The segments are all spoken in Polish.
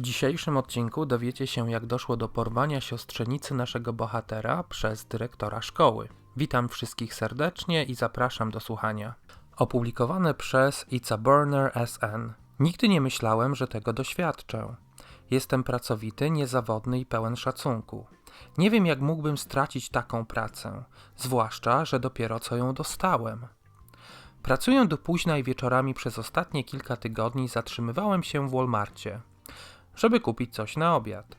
W dzisiejszym odcinku dowiecie się, jak doszło do porwania siostrzenicy naszego bohatera przez dyrektora szkoły. Witam wszystkich serdecznie i zapraszam do słuchania. Opublikowane przez It's a Burner SN. Nigdy nie myślałem, że tego doświadczę. Jestem pracowity, niezawodny i pełen szacunku. Nie wiem, jak mógłbym stracić taką pracę, zwłaszcza, że dopiero co ją dostałem. Pracuję do późna i wieczorami przez ostatnie kilka tygodni zatrzymywałem się w Walmarcie, żeby kupić coś na obiad.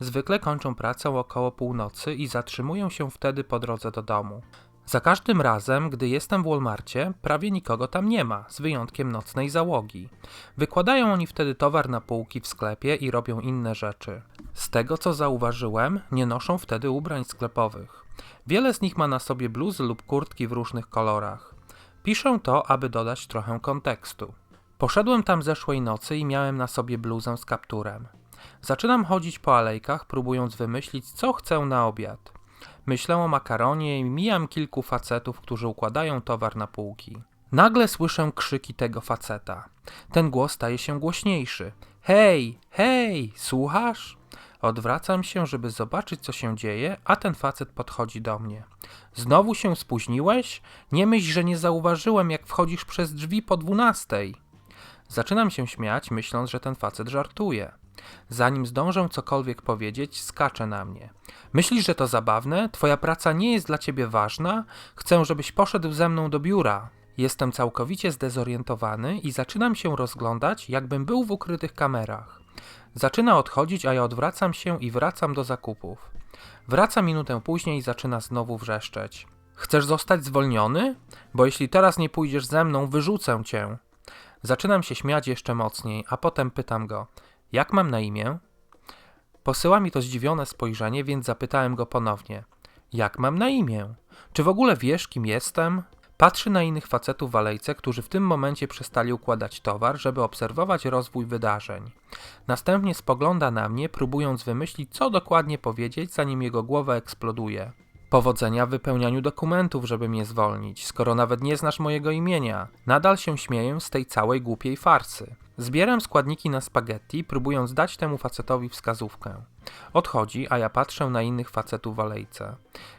Zwykle kończę pracę około północy i zatrzymuję się wtedy po drodze do domu. Za każdym razem, gdy jestem w Walmarcie, prawie nikogo tam nie ma, z wyjątkiem nocnej załogi. Wykładają oni wtedy towar na półki w sklepie i robią inne rzeczy. Z tego co zauważyłem, nie noszą wtedy ubrań sklepowych. Wiele z nich ma na sobie bluzy lub kurtki w różnych kolorach. Piszę to, aby dodać trochę kontekstu. Poszedłem tam zeszłej nocy i miałem na sobie bluzę z kapturem. Zaczynam chodzić po alejkach, próbując wymyślić, co chcę na obiad. Myślę o makaronie i mijam kilku facetów, którzy układają towar na półki. Nagle słyszę krzyki tego faceta. Ten głos staje się głośniejszy. Hej, hej, słuchasz? Odwracam się, żeby zobaczyć, co się dzieje, a ten facet podchodzi do mnie. Znowu się spóźniłeś? Nie myśl, że nie zauważyłem, jak wchodzisz przez drzwi po dwunastej. Zaczynam się śmiać, myśląc, że ten facet żartuje. Zanim zdążę cokolwiek powiedzieć, skacze na mnie. Myślisz, że to zabawne? Twoja praca nie jest dla ciebie ważna? Chcę, żebyś poszedł ze mną do biura. Jestem całkowicie zdezorientowany i zaczynam się rozglądać, jakbym był w ukrytych kamerach. Zaczyna odchodzić, a ja odwracam się i wracam do zakupów. Wraca minutę później i zaczyna znowu wrzeszczeć. Chcesz zostać zwolniony? Bo jeśli teraz nie pójdziesz ze mną, wyrzucę cię. Zaczynam się śmiać jeszcze mocniej, a potem pytam go: Jak mam na imię? Posyła mi to zdziwione spojrzenie, więc zapytałem go ponownie: Jak mam na imię? Czy w ogóle wiesz, kim jestem? Patrzy na innych facetów w alejce, którzy w tym momencie przestali układać towar, żeby obserwować rozwój wydarzeń. Następnie spogląda na mnie, próbując wymyślić, co dokładnie powiedzieć, zanim jego głowa eksploduje. Powodzenia w wypełnianiu dokumentów, żeby mnie zwolnić, skoro nawet nie znasz mojego imienia. Nadal się śmieję z tej całej głupiej farsy. Zbieram składniki na spaghetti, próbując dać temu facetowi wskazówkę. Odchodzi, a ja patrzę na innych facetów w alejce.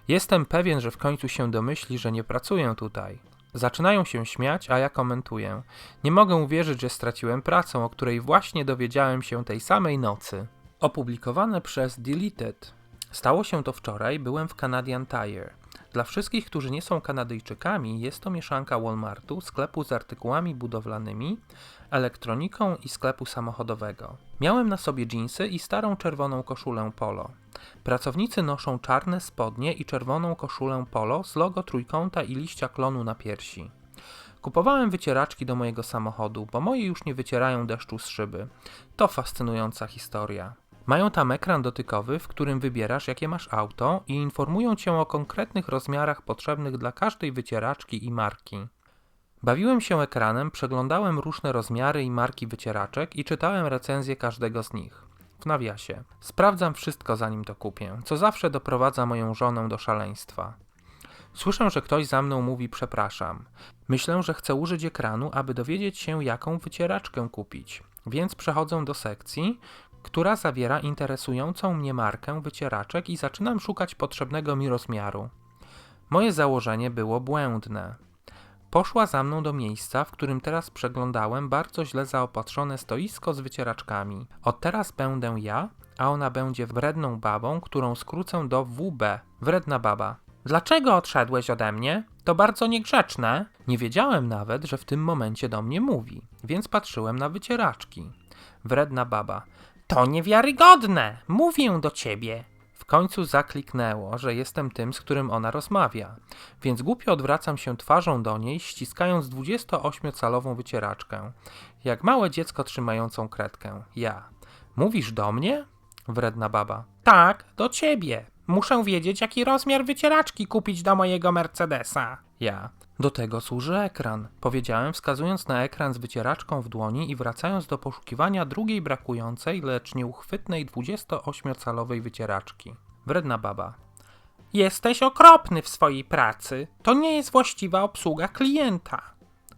Jestem pewien, że w końcu się domyśli, że nie pracuję tutaj. Zaczynają się śmiać, a ja komentuję. Nie mogę uwierzyć, że straciłem pracę, o której właśnie dowiedziałem się tej samej nocy. Opublikowane przez Deleted. Stało się to wczoraj, byłem w Canadian Tire. Dla wszystkich, którzy nie są Kanadyjczykami, jest to mieszanka Walmartu, sklepu z artykułami budowlanymi, elektroniką i sklepu samochodowego. Miałem na sobie dżinsy i starą czerwoną koszulę polo. Pracownicy noszą czarne spodnie i czerwoną koszulę polo z logo trójkąta i liścia klonu na piersi. Kupowałem wycieraczki do mojego samochodu, bo moje już nie wycierają deszczu z szyby. To fascynująca historia. Mają tam ekran dotykowy, w którym wybierasz, jakie masz auto i informują cię o konkretnych rozmiarach potrzebnych dla każdej wycieraczki i marki. Bawiłem się ekranem, przeglądałem różne rozmiary i marki wycieraczek i czytałem recenzję każdego z nich. W nawiasie. Sprawdzam wszystko zanim to kupię, co zawsze doprowadza moją żonę do szaleństwa. Słyszę, że ktoś za mną mówi przepraszam. Myślę, że chcę użyć ekranu, aby dowiedzieć się, jaką wycieraczkę kupić. Więc przechodzę do sekcji, która zawiera interesującą mnie markę wycieraczek i zaczynam szukać potrzebnego mi rozmiaru. Moje założenie było błędne. Poszła za mną do miejsca, w którym teraz przeglądałem bardzo źle zaopatrzone stoisko z wycieraczkami. Od teraz będę ja, a ona będzie wredną babą, którą skrócę do WB. Wredna baba. Dlaczego odszedłeś ode mnie? To bardzo niegrzeczne. Nie wiedziałem nawet, że w tym momencie do mnie mówi, więc patrzyłem na wycieraczki. Wredna baba. To niewiarygodne! Mówię do ciebie! W końcu zakliknęło, że jestem tym, z którym ona rozmawia, więc głupio odwracam się twarzą do niej, ściskając 28-calową wycieraczkę, jak małe dziecko trzymającą kredkę. Ja. Mówisz do mnie? Wredna baba. Tak, do ciebie. Muszę wiedzieć, jaki rozmiar wycieraczki kupić do mojego Mercedesa. Ja. Do tego służy ekran, powiedziałem, wskazując na ekran z wycieraczką w dłoni i wracając do poszukiwania drugiej brakującej, lecz nieuchwytnej 28-calowej wycieraczki. Wredna baba. Jesteś okropny w swojej pracy. To nie jest właściwa obsługa klienta,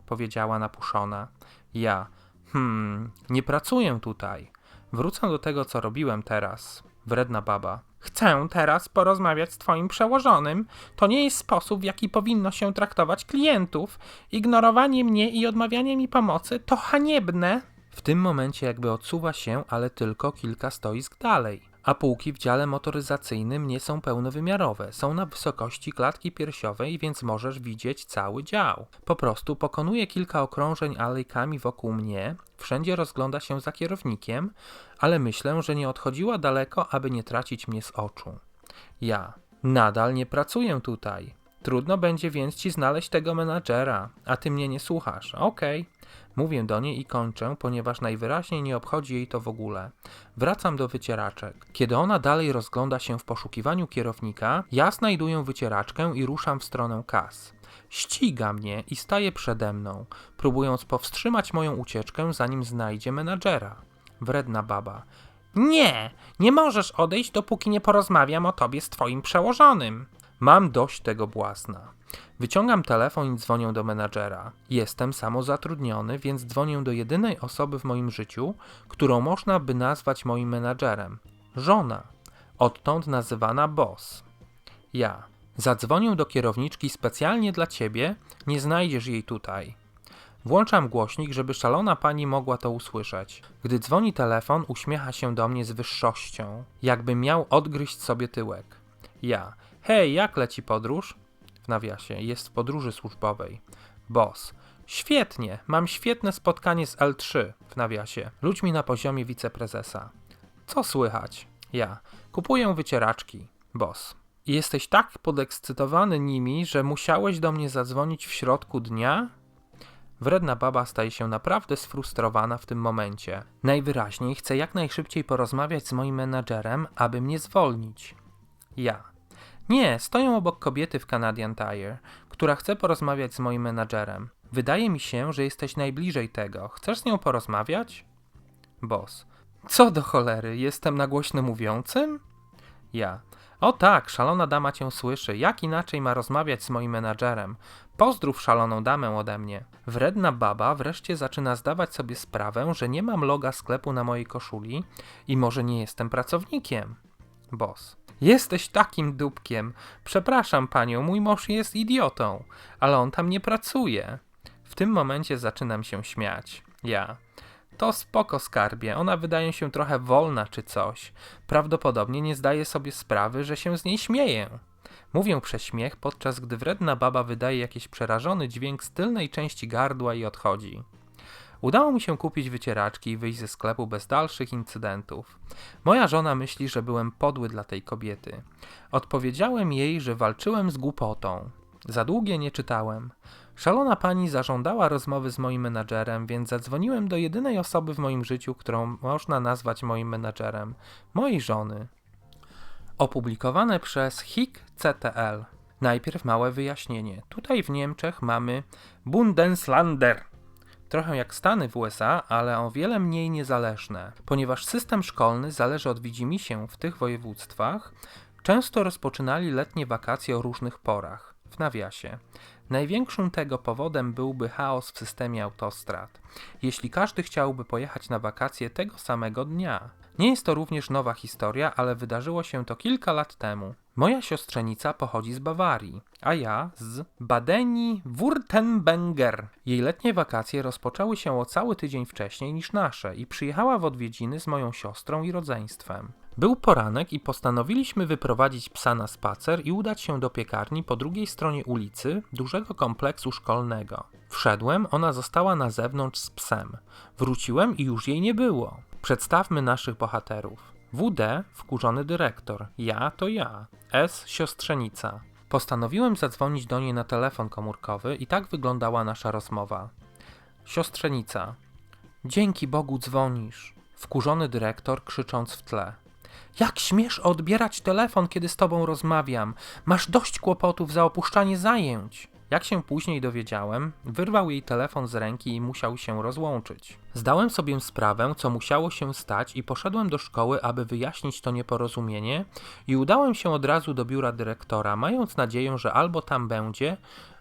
powiedziała napuszona. Ja. Hmm, nie pracuję tutaj. Wrócę do tego, co robiłem teraz. Wredna baba. Chcę teraz porozmawiać z twoim przełożonym. To nie jest sposób, w jaki powinno się traktować klientów. Ignorowanie mnie i odmawianie mi pomocy to haniebne. W tym momencie jakby odsuwa się, ale tylko kilka stoisk dalej. A półki w dziale motoryzacyjnym nie są pełnowymiarowe, są na wysokości klatki piersiowej, więc możesz widzieć cały dział. Po prostu pokonuje kilka okrążeń alejkami wokół mnie, wszędzie rozgląda się za kierownikiem, ale myślę, że nie odchodziła daleko, aby nie tracić mnie z oczu. Ja nadal nie pracuję tutaj. Trudno będzie więc ci znaleźć tego menadżera, a ty mnie nie słuchasz. Okej. Mówię do niej i kończę, ponieważ najwyraźniej nie obchodzi jej to w ogóle. Wracam do wycieraczek. Kiedy ona dalej rozgląda się w poszukiwaniu kierownika, ja znajduję wycieraczkę i ruszam w stronę kas. Ściga mnie i staje przede mną, próbując powstrzymać moją ucieczkę, zanim znajdzie menadżera. Wredna baba. Nie, nie możesz odejść, dopóki nie porozmawiam o tobie z twoim przełożonym. Mam dość tego błazna. Wyciągam telefon i dzwonię do menadżera. Jestem samozatrudniony, więc dzwonię do jedynej osoby w moim życiu, którą można by nazwać moim menadżerem. Żona. Odtąd nazywana boss. Ja. Zadzwonię do kierowniczki specjalnie dla ciebie, nie znajdziesz jej tutaj. Włączam głośnik, żeby szalona pani mogła to usłyszeć. Gdy dzwoni telefon, uśmiecha się do mnie z wyższością, jakby miał odgryźć sobie tyłek. Ja. Hej, jak leci podróż? W nawiasie. Jest w podróży służbowej. Boss. Świetnie, mam świetne spotkanie z L3 w nawiasie. Ludźmi na poziomie wiceprezesa. Co słychać? Ja. Kupuję wycieraczki. Boss. Jesteś tak podekscytowany nimi, że musiałeś do mnie zadzwonić w środku dnia? Wredna baba staje się naprawdę sfrustrowana w tym momencie. Najwyraźniej chce jak najszybciej porozmawiać z moim menadżerem, aby mnie zwolnić. Ja. Nie, stoją obok kobiety w Canadian Tire, która chce porozmawiać z moim menadżerem. Wydaje mi się, że jesteś najbliżej tego. Chcesz z nią porozmawiać? Boss. Co do cholery, jestem na głośno mówiącym? Ja. O tak, szalona dama cię słyszy. Jak inaczej ma rozmawiać z moim menadżerem? Pozdrów szaloną damę ode mnie. Wredna baba wreszcie zaczyna zdawać sobie sprawę, że nie mam loga sklepu na mojej koszuli i może nie jestem pracownikiem. Boss. Jesteś takim dupkiem. Przepraszam panią, mój mąż jest idiotą, ale on tam nie pracuje. W tym momencie zaczynam się śmiać. Ja. To spoko skarbie, ona wydaje się trochę wolna czy coś. Prawdopodobnie nie zdaje sobie sprawy, że się z niej śmieję. Mówię przez śmiech, podczas gdy wredna baba wydaje jakiś przerażony dźwięk z tylnej części gardła i odchodzi. Udało mi się kupić wycieraczki i wyjść ze sklepu bez dalszych incydentów. Moja żona myśli, że byłem podły dla tej kobiety. Odpowiedziałem jej, że walczyłem z głupotą. Za długie nie czytałem. Szalona pani zażądała rozmowy z moim menadżerem, więc zadzwoniłem do jedynej osoby w moim życiu, którą można nazwać moim menadżerem mojej żony. Opublikowane przez HIK CTL. Najpierw małe wyjaśnienie. Tutaj w Niemczech mamy Bundesländer, trochę jak Stany w USA, ale o wiele mniej niezależne. Ponieważ system szkolny zależy od widzimisię w tych województwach, często rozpoczynali letnie wakacje o różnych porach. W nawiasie. Największym tego powodem byłby chaos w systemie autostrad. Jeśli każdy chciałby pojechać na wakacje tego samego dnia. Nie jest to również nowa historia, ale wydarzyło się to kilka lat temu. Moja siostrzenica pochodzi z Bawarii, a ja z Badeni-Württemberger. Jej letnie wakacje rozpoczęły się o cały tydzień wcześniej niż nasze i przyjechała w odwiedziny z moją siostrą i rodzeństwem. Był poranek i postanowiliśmy wyprowadzić psa na spacer i udać się do piekarni po drugiej stronie ulicy, dużego kompleksu szkolnego. Wszedłem, ona została na zewnątrz z psem. Wróciłem i już jej nie było. Przedstawmy naszych bohaterów. WD wkurzony dyrektor, ja to ja, S siostrzenica. Postanowiłem zadzwonić do niej na telefon komórkowy i tak wyglądała nasza rozmowa. Siostrzenica. Dzięki Bogu dzwonisz. Wkurzony dyrektor krzycząc w tle. Jak śmiesz odbierać telefon, kiedy z tobą rozmawiam? Masz dość kłopotów za opuszczanie zajęć. Jak się później dowiedziałem, wyrwał jej telefon z ręki i musiał się rozłączyć. Zdałem sobie sprawę, co musiało się stać i poszedłem do szkoły, aby wyjaśnić to nieporozumienie i udałem się od razu do biura dyrektora, mając nadzieję, że albo tam będzie,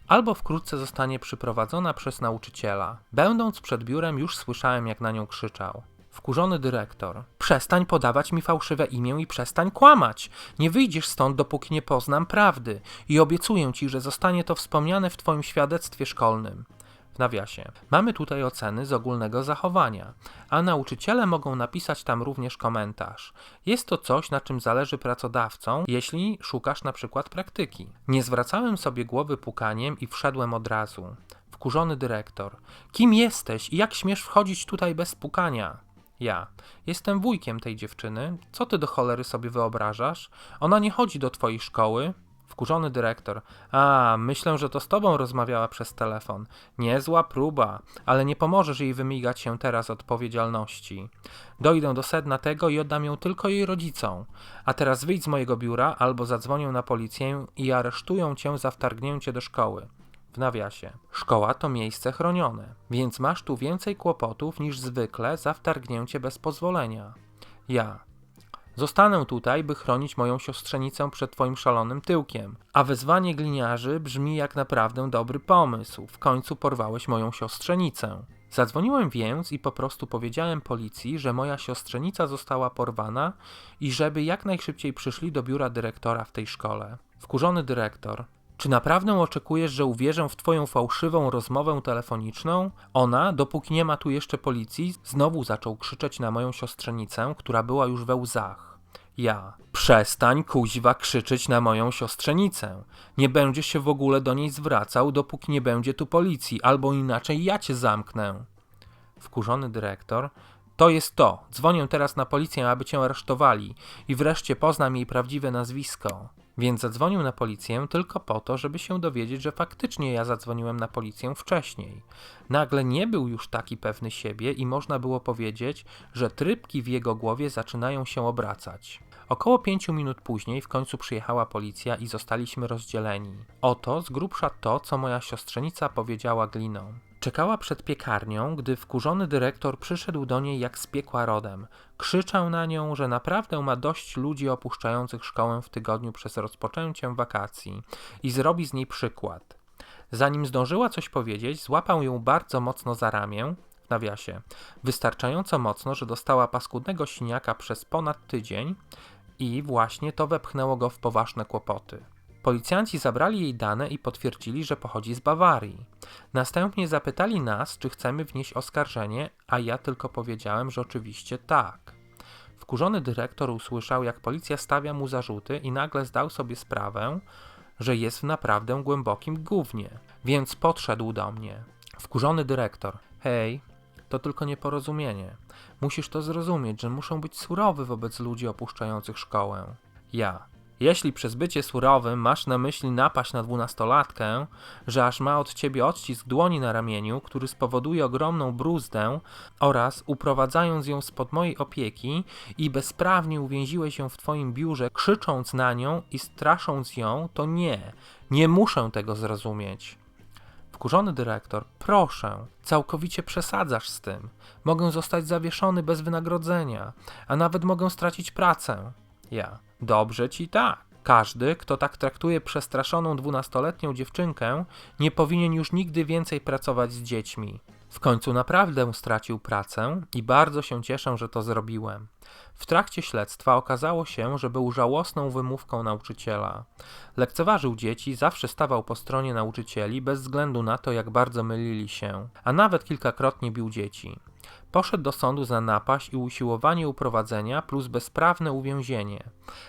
albo wkrótce zostanie przyprowadzona przez nauczyciela. Będąc przed biurem już słyszałem, jak na nią krzyczał. Wkurzony dyrektor. Przestań podawać mi fałszywe imię i przestań kłamać. Nie wyjdziesz stąd, dopóki nie poznam prawdy. I obiecuję ci, że zostanie to wspomniane w twoim świadectwie szkolnym. W nawiasie. Mamy tutaj oceny z ogólnego zachowania, a nauczyciele mogą napisać tam również komentarz. Jest to coś, na czym zależy pracodawcom, jeśli szukasz na przykład praktyki. Nie zwracałem sobie głowy pukaniem i wszedłem od razu. Wkurzony dyrektor. Kim jesteś i jak śmiesz wchodzić tutaj bez pukania? Ja. Jestem wujkiem tej dziewczyny. Co ty do cholery sobie wyobrażasz? Ona nie chodzi do twojej szkoły. Wkurzony dyrektor. A, myślę, że to z tobą rozmawiała przez telefon. Niezła próba, ale nie pomożesz jej wymigać się teraz odpowiedzialności. Dojdę do sedna tego i oddam ją tylko jej rodzicom. A teraz wyjdź z mojego biura albo zadzwonię na policję i aresztują cię za wtargnięcie do szkoły. W nawiasie. Szkoła to miejsce chronione, więc masz tu więcej kłopotów niż zwykle za wtargnięcie bez pozwolenia. Ja. Zostanę tutaj, by chronić moją siostrzenicę przed twoim szalonym tyłkiem. A wezwanie gliniarzy brzmi jak naprawdę dobry pomysł. W końcu porwałeś moją siostrzenicę. Zadzwoniłem więc i po prostu powiedziałem policji, że moja siostrzenica została porwana i żeby jak najszybciej przyszli do biura dyrektora w tej szkole. Wkurzony dyrektor. Czy naprawdę oczekujesz, że uwierzę w twoją fałszywą rozmowę telefoniczną? Ona, dopóki nie ma tu jeszcze policji, znowu zaczął krzyczeć na moją siostrzenicę, która była już we łzach. Ja. Przestań, kuźwa, krzyczeć na moją siostrzenicę. Nie będziesz się w ogóle do niej zwracał, dopóki nie będzie tu policji, albo inaczej ja cię zamknę. Wkurzony dyrektor. To jest to. Dzwonię teraz na policję, aby cię aresztowali i wreszcie poznam jej prawdziwe nazwisko. Więc zadzwonił na policję tylko po to, żeby się dowiedzieć, że faktycznie ja zadzwoniłem na policję wcześniej. Nagle nie był już taki pewny siebie i można było powiedzieć, że trybki w jego głowie zaczynają się obracać. Około pięciu minut później w końcu przyjechała policja i zostaliśmy rozdzieleni. Oto z grubsza to, co moja siostrzenica powiedziała gliną. Czekała przed piekarnią, gdy wkurzony dyrektor przyszedł do niej jak z piekła rodem. Krzyczał na nią, że naprawdę ma dość ludzi opuszczających szkołę w tygodniu przez rozpoczęcie wakacji i zrobi z niej przykład. Zanim zdążyła coś powiedzieć, złapał ją bardzo mocno za ramię, w nawiasie, wystarczająco mocno, że dostała paskudnego siniaka przez ponad tydzień i właśnie to wepchnęło go w poważne kłopoty. Policjanci zabrali jej dane i potwierdzili, że pochodzi z Bawarii. Następnie zapytali nas, czy chcemy wnieść oskarżenie, a ja tylko powiedziałem, że oczywiście tak. Wkurzony dyrektor usłyszał, jak policja stawia mu zarzuty i nagle zdał sobie sprawę, że jest w naprawdę głębokim gównie, więc podszedł do mnie. Wkurzony dyrektor. Hej, to tylko nieporozumienie. Musisz to zrozumieć, że muszą być surowy wobec ludzi opuszczających szkołę. Ja. Jeśli przez bycie surowym masz na myśli napaść na dwunastolatkę, że aż ma od ciebie odcisk dłoni na ramieniu, który spowoduje ogromną bruzdę oraz uprowadzając ją spod mojej opieki i bezprawnie uwięziłeś ją w twoim biurze, krzycząc na nią i strasząc ją, to nie, nie muszę tego zrozumieć. Wkurzony dyrektor, proszę, całkowicie przesadzasz z tym. Mogę zostać zawieszony bez wynagrodzenia, a nawet mogę stracić pracę. Ja. Dobrze ci tak. Każdy, kto tak traktuje przestraszoną dwunastoletnią dziewczynkę, nie powinien już nigdy więcej pracować z dziećmi. W końcu naprawdę stracił pracę i bardzo się cieszę, że to zrobiłem. W trakcie śledztwa okazało się, że był żałosną wymówką nauczyciela. Lekceważył dzieci, zawsze stawał po stronie nauczycieli bez względu na to, jak bardzo mylili się, a nawet kilkakrotnie bił dzieci. Poszedł do sądu za napaść i usiłowanie uprowadzenia plus bezprawne uwięzienie,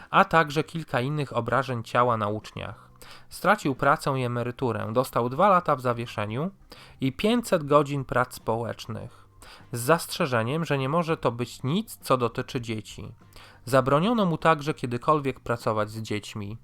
a także kilka innych obrażeń ciała na uczniach. Stracił pracę i emeryturę, dostał dwa lata w zawieszeniu i 500 godzin prac społecznych. Z zastrzeżeniem, że nie może to być nic, co dotyczy dzieci. Zabroniono mu także kiedykolwiek pracować z dziećmi.